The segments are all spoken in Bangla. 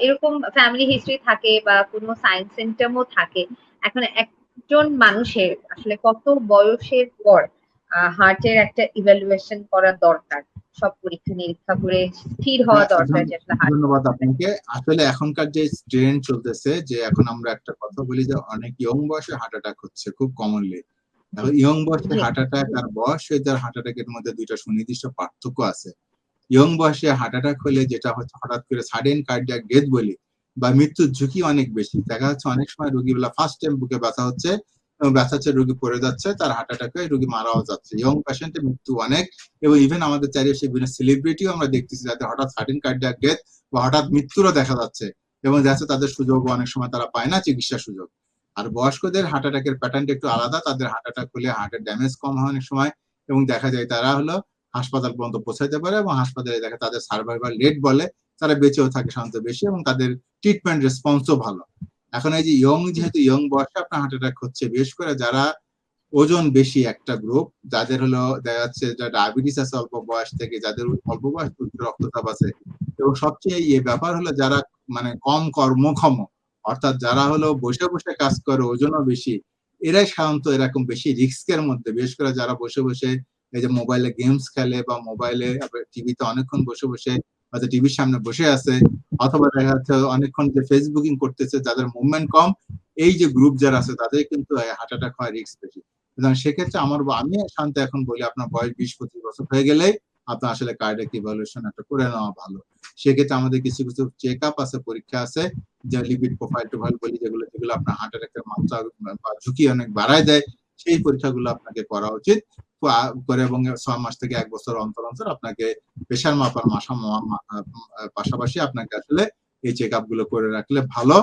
এরকম ফ্যামিলি হিস্ট্রি থাকে বা কোনো সায়েন্স সিম্পটম ও থাকে। এখন একজন মানুষের আসলে কত বয়সের পর আ হার্ট এর একটা ইভ্যালুয়েশন করা দরকার? সব পরীক্ষা-নিরীক্ষা করে স্থির হওয়া দরকার যে আসলে ধন্যবাদ আপনাকে। আসলে এখনকার যে ট্রেন্ড চলতেছে যে এখন আমরা একটা কথা বলি যে অনেক ইয়ং বয়সে হার্ট অ্যাটাক হচ্ছে খুব কমনলি। ইয়ং বয়সে। হার্ট অ্যাটাক আর বয়স হয়ে হার্ট অ্যাটাক এর মধ্যে ২ টা সুনির্দিষ্ট পার্থক্য আছে। ইয়ং বয়সে হার্ট অ্যাটাক হলে যেটা হচ্ছে হঠাৎ করে সাডেন কার্ডিয়াক ডেথ বলি বা মৃত্যুর ঝুঁকি অনেক বেশি। দেখা যাচ্ছে অনেক সময় রোগীগুলা ফার্স্ট টাইম বুকে ব্যথা হচ্ছে এবং ব্যথা হচ্ছে রোগী পড়ে যাচ্ছে, তার হার্ট অ্যাটাক হয়ে রোগী মারাও যাচ্ছে। ইয়ং পেশেন্ট এর মৃত্যু অনেক এবং ইভেন আমাদের চারিপাশে বিভিন্ন সেলিব্রিটিও আমরা দেখতেছি যাদের হঠাৎ সাডেন কার্ডিয়াক ডেথ বা হঠাৎ মৃত্যুরও দেখা যাচ্ছে এবং যাচ্ছে তাদের সুযোগও অনেক সময় তারা পায় না চিকিৎসার সুযোগ। আর বয়স্কদের হার্ট অ্যাটাকের প্যাটার্নটা একটু আলাদা। তাদের হার্ট অ্যাটাক হলে হার্টের ড্যামেজ কম হয় অনেক সময় এবং দেখা যায় তারা হলো হাসপাতাল পর্যন্ত পৌঁছাইতে পারে এবং হাসপাতালে দেখা তাদের সার্ভাইভাল রেট বলে তারা বেঁচেও থাকে সাধারণত বেশি এবং তাদের ট্রিটমেন্ট রেসপন্স ও ভালো। এখন এই যে ইয়ং যেহেতু ইয়ং বয়সে আপনার হার্ট অ্যাটাক হচ্ছে, বিশেষ করে যারা ওজন বেশি একটা গ্রুপ, যাদের হলো দেখা যাচ্ছে যে ডায়াবেটিস আছে অল্প বয়স থেকে, যাদের অল্প বয়স রক্তচাপ আছে এবং সবচেয়ে ইয়ে ব্যাপার হলো যারা মানে কম কর্মক্ষম অর্থাৎ যারা হলো বসে, বসে কাজ করে ওজনও বেশি, এরাই সাধারণত এরকম বেশি রিস্কের মধ্যে। বিশেষ করে যারা বসে, বসে এই যে মোবাইলে গেমস খেলে বা মোবাইলে টিভিতে অনেকক্ষণ বসে, বসে হয়তো টিভির সামনে বসে আছে অথবা দেখা যাচ্ছে অনেকক্ষণ যে ফেসবুকিং করতেছে যাদের মুভমেন্ট কম, এই যে গ্রুপ যারা আছে তাদের কিন্তু হার্ট অ্যাটাক হওয়ার রিস্ক বেশি। সুতরাং সেক্ষেত্রে আমার আমি শান্ত এখন বলি আপনার বয়স ২০-২৫ বছর হয়ে গেলে আপনার আসলে কার্ডিয়াক ইভ্যালুয়েশন একটা করে নেওয়া ভালো। সেক্ষেত্রে আমাদের কিছু, কিছু চেক আপ আছে, পরীক্ষা আছে যে লিপিড প্রোফাইল-টোফাইল বলি যেগুলো, যেগুলো আপনার হার্ট অ্যাটাকের মাত্রা বা ঝুঁকি অনেক বাড়ায় দেয়, সেই পরীক্ষাগুলো আপনাকে করা উচিত। করে এবং ৬ মাস থেকে এক বছর অন্তর, অন্তর আপনাকে প্রেশার মাপার মাসা পাশাপাশি আপনাকে আসলে এই চেকআপগুলো করে রাখলে ভালো।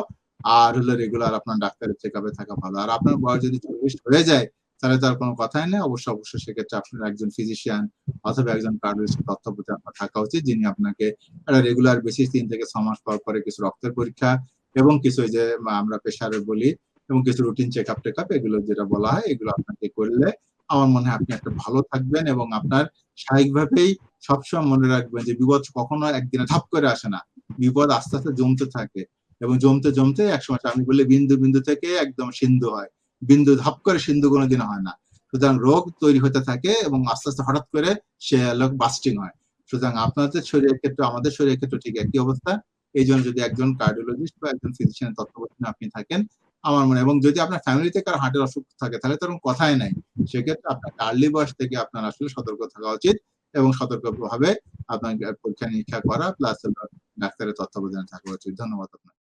আর হলো রেগুলার আপনার ডাক্তারের চেকআপে থাকা ভালো। আর আপনার বয়স যদি ৪০ হয়ে যায় তাহলে তো আর কোনো কথাই নেই। অবশ্যই, অবশ্যই সেক্ষেত্রে আপনার একজন ফিজিশিয়ান অথবা একজন কার্ডিওলজিস্ট তত্ত্বাবধানে আপনার থাকা উচিত যিনি আপনাকে একটা রেগুলার বেসিস তিন থেকে ছ মাস পর, পরে কিছু রক্তের পরীক্ষা এবং কিছু যে আমরা প্রেশারের বলি এবং কিছু রুটিন চেকআপ-টেকআপ এগুলো যেটা বলা হয় এগুলো আপনাকে করলে আমার মনে হয় আপনি একটা ভালো থাকবেন এবং আপনার স্বাভাবিকভাবেই সবসময় মনে রাখবেন যে বিপদ কখনো একদিনে ধাপ করে আসে না। বিপদ আস্তে, আস্তে জমতে থাকে এবং জমতে, জমতে একসময় আমি বলি বিন্দু, বিন্দু থেকে একদম সিন্ধু হয়। বিন্দু ধাপ করে সিন্ধু কোনদিন হয় না। সুতরাং রোগ তৈরি হতে থাকে এবং আস্তে, আস্তে হঠাৎ করে সে লোক বাস্টিং হয়। সুতরাং আপনাদের শরীরের ক্ষেত্রে আমাদের শরীরের ক্ষেত্রে ঠিক একই অবস্থা। এই জন্য যদি একজন কার্ডিওলজিস্ট বা একজন ফিজিশিয়ানের তত্ত্বাবধানে আপনি থাকেন, আমার মনে এবং যদি আপনার ফ্যামিলিতে কারও হার্টের অসুখ থাকে তাহলে তো কথাই নাই। সেক্ষেত্রে আপনার আর্লি বয়স থেকে আপনার আসলে সতর্ক থাকা উচিত এবং সতর্কভাবে আপনাকে পরীক্ষা-নিরীক্ষা করা প্লাস ডাক্তারের তত্ত্বাবধানে থাকা উচিত। ধন্যবাদ আপনাকে।